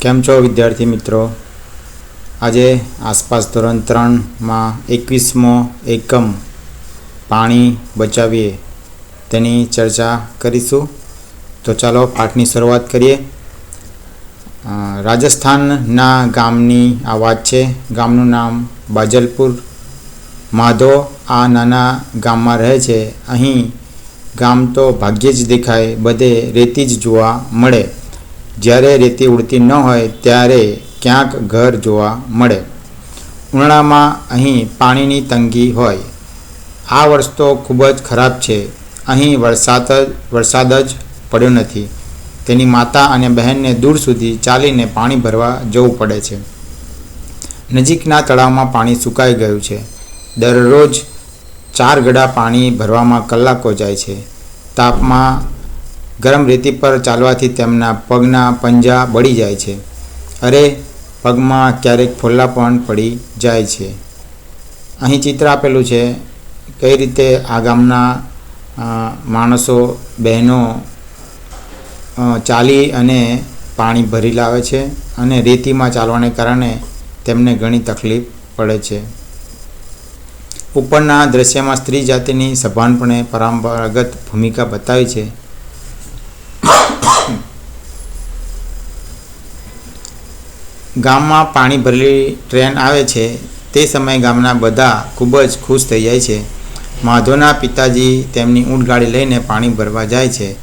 કેમ છો વિદ્યાર્થી મિત્રો? આજે આસપાસ ધોરણ ત્રણમાં એકવીસમો એકમ પાણી બચાવીએ તેની ચર્ચા કરીશું. તો ચાલો પાઠની શરૂઆત કરીએ. રાજસ્થાનના ગામની આ વાત છે. ગામનું નામ બાજલપુર. માધો આ નાના ગામમાં રહે છે. અહીં ગામ તો ભાગ્યે જ દેખાય, બધે રેતી જ જોવા મળે. જ્યારે રેતી ઉડતી ન હોય ત્યારે ક્યાંક ઘર જોવા મળે. ઉનાળામાં અહીં પાણીની તંગી હોય. આ વર્ષ તો ખૂબ જ ખરાબ છે. અહીં વરસાદ જ વરસાદ જ પડ્યો નથી. તેની માતા અને બહેનને દૂર સુધી ચાલીને પાણી ભરવા જવું પડે છે. નજીકના તળાવમાં પાણી સુકાઈ ગયું છે. દરરોજ ચાર ગડા પાણી ભરવામાં કલાકો જાય છે. તાપમાં ગરમ રેતી પર ચાલવાથી તેમના પગના પંજા બળી જાય છે. અરે, પગમાં ક્યારેક ફોલ્લા પણ પડી જાય છે. અહીં ચિત્ર આપેલું છે, કઈ રીતે આ ગામના માણસો, બહેનો ચાલી અને પાણી ભરી લાવે છે અને રેતીમાં ચાલવાને કારણે તેમને ઘણી તકલીફ પડે છે. ઉપરના દ્રશ્યમાં સ્ત્રી જાતિની સભાનપણે પરંપરાગત ભૂમિકા બતાવી છે. ગામમાં પાણી ભરેલી ટ્રેન આવે છે, તે સમયે ગામના બધા ખૂબ જ ખુશ થઈ જાય છે. માધવના પિતાજી તેમની ઊંટગાડી લઈને પાણી ભરવા જાય છે.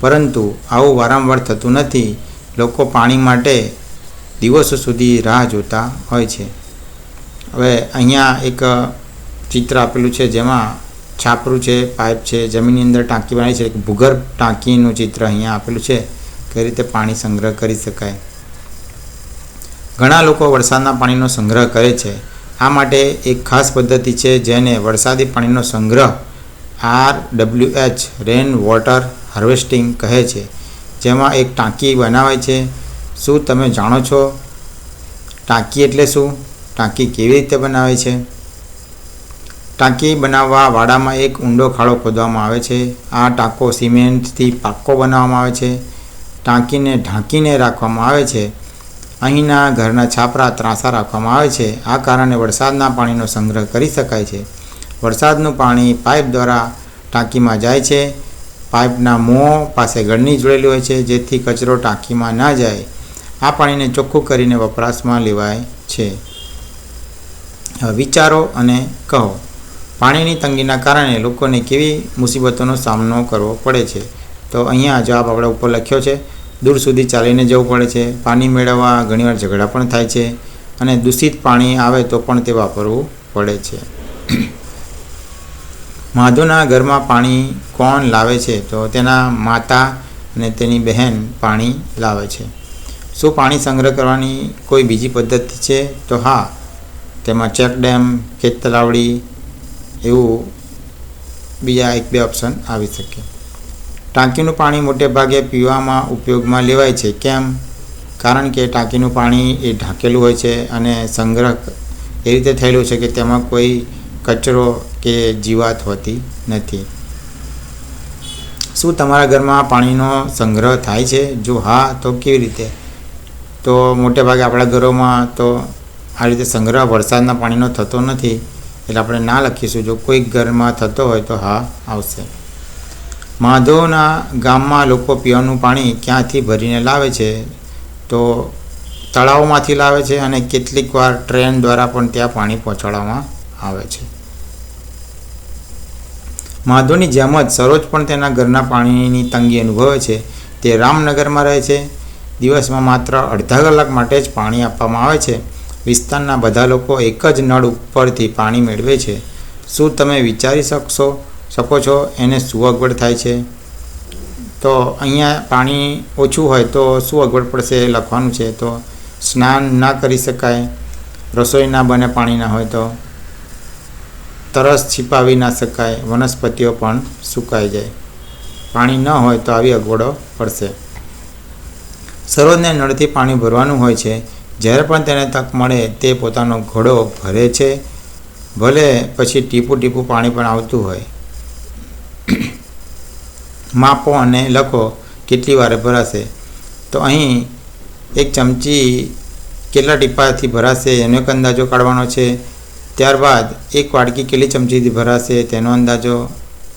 પરંતુ આવું વારંવાર થતું નથી. લોકો પાણી માટે દિવસો સુધી રાહ જોતા હોય છે. હવે અહીંયા એક ચિત્ર આપેલું છે, જેમાં છાપરું છે, પાઇપ છે, જમીનની અંદર ટાંકી બનાવી છે. એક ભૂગર્ભ ટાંકીનું ચિત્ર અહીંયા આપેલું છે. કઈ રીતે પાણી સંગ્રહ કરી શકાય? ઘણા લોકો વરસાદના પાણીનો સંગ્રહ કરે છે. આ માટે એક ખાસ પદ્ધતિ છે જેને વરસાદી પાણીનો સંગ્રહ R W H rain water harvesting કહે છે. જેમાં એક ટાંકી બનાવાય છે. શું તમે જાણો છો ટાંકી એટલે શું? ટાંકી કેવી રીતે બનાવે છે? ટાંકી બનાવવા વાડામાં એક ઊંડો ખાડો ખોદવામાં આવે છે. આ ટાંકો સિમેન્ટથી પાક્કો બનાવવામાં આવે છે. ટાંકીને ઢાંકીને રાખવામાં આવે છે. અહીંના ઘરના છાપરા ત્રાંસા રાખવામાં આવે છે. આ કારણે વરસાદના પાણીનો સંગ્રહ કરી શકાય છે. વરસાદનું પાણી પાઇપ દ્વારા ટાંકીમાં જાય છે. પાઇપના મોં પાસે ગળની જોડેલી હોય છે, જેથી કચરો ટાંકીમાં ના જાય. આ પાણીને ચોખ્ખું કરીને વપરાશમાં લેવાય છે. વિચારો અને કહો, પાણીની તંગીના કારણે લોકોને કેવી મુસીબતોનો સામનો કરવો પડે છે? તો અહીંયા જવાબ આપણે ઉપર લખ્યો છે. દૂર સુધી ચાલીને જવું પડે છે. પાણી મેળવવા ઘણીવાર ઝઘડા પણ થાય છે અને દૂષિત પાણી આવે તો પણ તે વાપરવું પડે છે. માધુના ઘરમાં પાણી કોણ લાવે છે? તો તેના માતા અને તેની બહેન પાણી લાવે છે. શું પાણી સંગ્રહ કરવાની કોઈ બીજી પદ્ધતિ છે? તો હા, તેમાં ચેક ડેમ, ખેત તલાવડી એવું બીજા એક બે ઓપ્શન આવી શકે. ટાંકીનું પાણી મોટે ભાગે પીવામાં ઉપયોગમાં લેવાય છે. કેમ? કારણ કે ટાંકીનું પાણી એ ઢાંકેલું હોય છે અને સંગ્રહ એ રીતે થયેલું છે કે તેમાં કોઈ કચરો કે જીવાત હોતી નથી. શું તમારા ઘરમાં પાણીનો સંગ્રહ થાય છે? જો હા, તો કેવી રીતે? તો મોટે ભાગે આપણા ઘરોમાં તો આ રીતે સંગ્રહ વરસાદના પાણીનો થતો નથી. એટલે આપણે ના લખીશું. જો કોઈક ઘરમાં થતો હોય તો હા, આવશે. માધવના ગામમાં લોકો પીવાનું પાણી ક્યાંથી ભરીને લાવે છે, તો તળાવમાંથી લાવે છે અને કેટલીક વાર ટ્રેન દ્વારા પણ ત્યાં પાણી પહોંચાડવામાં આવે છે. માધવની જેમ જ સરોજ પણ તેના ઘરના પાણીની તંગી અનુભવે છે. તે રામનગરમાં રહે છે. દિવસમાં માત્ર અડધા કલાક માટે જ પાણી આપવામાં આવે છે. વિસ્તારના બધા લોકો એક જ નળ ઉપરથી પાણી મેળવે છે. શું તમે વિચારી શકશો શકો છો, એને શું અગવડ થાય છે? તો અહીંયા પાણી ઓછું હોય તો શું અગવડ પડશે એ લખવાનું છે. તો સ્નાન ના કરી શકાય, રસોઈ ના બને પાણી ના હોય તો. તરસ છીપાવી ના શકાય, વનસ્પતિઓ પણ સુકાઈ જાય. પાણી ન હોય તો આવી અગવડો પડશે. સરોજને નળથી પાણી ભરવાનું હોય છે. જ્યારે પણ તેને તક મળે તે પોતાનો ઘોડો ભરે છે. ભલે પછી ટીપું ટીપું પાણી પણ આવતું હોય. માપો અને લખો કેટલી વારે ભરાશે. તો અહીં એક ચમચી કેટલા ટીપાથી ભરાશે, એનો એક અંદાજો કાઢવાનો છે. ત્યારબાદ એક વાડકી કેટલી ચમચીથી ભરાશે, તેનો અંદાજો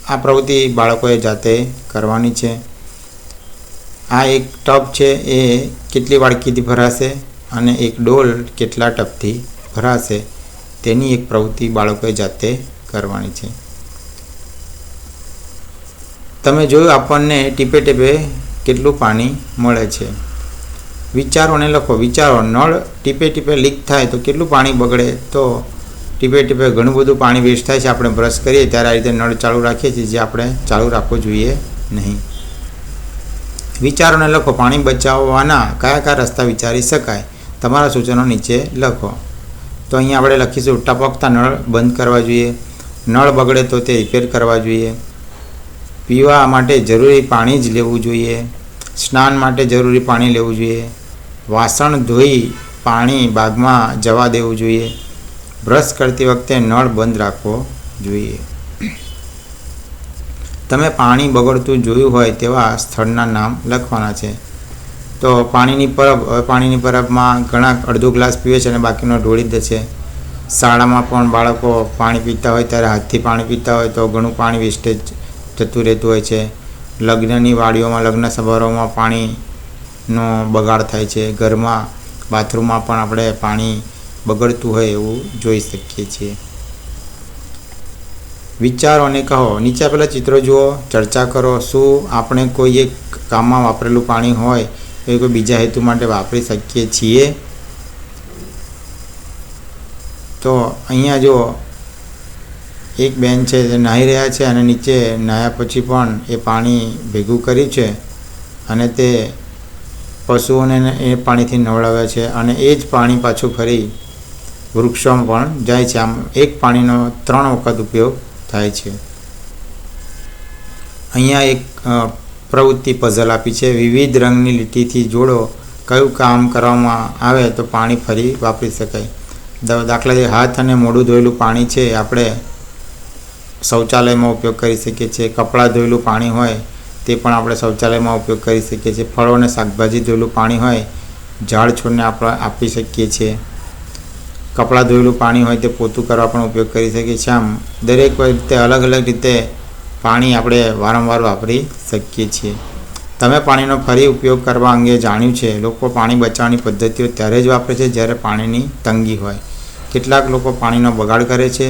આ પ્રવૃત્તિ બાળકોએ જાતે કરવાની છે. આ એક ટબ છે, એ કેટલી વાડકીથી ભરાશે અને એક ડોલ કેટલા ટબથી ભરાશે, તેની એક પ્રવૃત્તિ બાળકોએ જાતે કરવાની છે. તમે જોયું આપણને ટીપે ટીપે કેટલું પાણી મળે છે. વિચારોને લખો. વિચારો, નળ ટીપે ટીપે લીક થાય તો કેટલું પાણી બગડે? તો ટીપે ટીપે ઘણું બધું પાણી વેસ્ટ થાય છે. આપણે બ્રશ કરીએ ત્યારે આ રીતે નળ ચાલુ રાખીએ છીએ જે આપણે ચાલુ રાખવું જોઈએ નહીં. વિચારોને લખો. પાણી બચાવવાના કયા કયા રસ્તા વિચારી શકાય? તમારા સૂચનો નીચે લખો. તો અહીંયા આપણે લખીશું ટપકતા નળ બંધ કરવા જોઈએ. નળ બગડે તો તે રિપેર કરવા જોઈએ. પીવા માટે જરૂરી પાણી જ લેવું જોઈએ, સ્નાન માટે જરૂરી પાણી લેવું જોઈએ, વાસણ ધોઈ પાણી બાગમાં જવા દેવું જોઈએ, બ્રશ કરતી વખતે નળ બંધ રાખવો જોઈએ. તમે પાણી બગડતું જોયું હોય તેવા સ્થળના નામ લખવાના છે. તો પાણીની પરબ હવે પાણીની પરબમાં ઘણા અડધો ગ્લાસ પીવે છે અને બાકીનો ઢોળી દે છે. શાળામાં પણ બાળકો પાણી પીતા હોય ત્યારે હાથથી પાણી પીતા હોય તો ઘણું પાણી વેસ્ટેજ જતું રહેતું હોય છે. લગ્નની વાડીઓમાં, લગ્ન સમારોહમાં પાણીનો બગાડ થાય છે. ઘરમાં, બાથરૂમમાં પણ આપણે પાણી બગડતું હોય એવું જોઈ શકીએ છીએ. વિચારો અને કહો. નીચે આપેલા ચિત્રો જુઓ, ચર્ચા કરો. શું આપણે કોઈ એક કામમાં વાપરેલું પાણી હોય, એ કોઈ બીજા હેતુ માટે વાપરી શકીએ છીએ? તો અહીંયા જો એક બેન છે જે નાહી રહ્યા છે અને નીચે નાહ્યા પછી પણ એ પાણી ભેગું કર્યું છે અને તે પશુઓને એ પાણીથી નવડાવે છે અને એ જ પાણી પાછું ફરી વૃક્ષોમાં પણ જાય છે. આમ એક પાણીનો ત્રણ વખત ઉપયોગ થાય છે. અહીંયા એક પ્રવૃત્તિ પઝલ આપી છે. વિવિધ રંગની લીટીથી જોડો કયું કામ કરવામાં આવે તો પાણી ફરી વાપરી શકાય. દાખલા તરીકે હાથ અને મોઢું ધોયેલું પાણી છે આપણે શૌચાલયમાં ઉપયોગ કરી શકીએ છીએ. કપડાં ધોયેલું પાણી હોય તે પણ આપણે શૌચાલયમાં ઉપયોગ કરી શકીએ છીએ. ફળો અને શાકભાજી ધોયેલું પાણી હોય ઝાડ છોડને આપણે આપી શકીએ છીએ. કપડાં ધોયેલું પાણી હોય તે પોતું કરવા પણ ઉપયોગ કરી શકીએ છીએ. આમ, દરેક રીતે અલગ અલગ રીતે પાણી આપણે વારંવાર વાપરી શકીએ છીએ. તમે પાણીનો ફરી ઉપયોગ કરવા અંગે જાણ્યું છે. લોકો પાણી બચાવવાની પદ્ધતિઓ ત્યારે જ વાપરે છે જ્યારે પાણીની તંગી હોય. કેટલાક લોકો પાણીનો બગાડ કરે છે.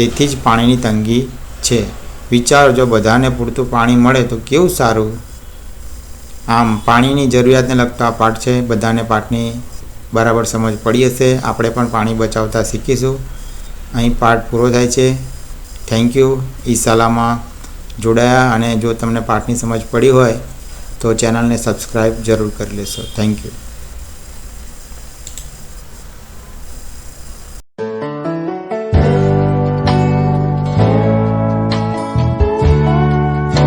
તેથી જ પાણીની તંગી છે. વિચારો, જો બધાને પૂરતું પાણી મળે તો કેવું સારું? આમ, પાણીની જરૂરિયાતને લગતો આ પાઠ છે. બધાને પાઠની બરાબર સમજ પડી હશે. આપણે પણ પાણી બચાવતા શીખીશું. અહીં પાઠ પૂરો થાય છે. થેન્ક યુ ઈ શાલામાં જોડાયા અને જો તમને પાઠની સમજ પડી હોય તો ચેનલને સબસ્ક્રાઈબ જરૂર કરી લેશો. Thank you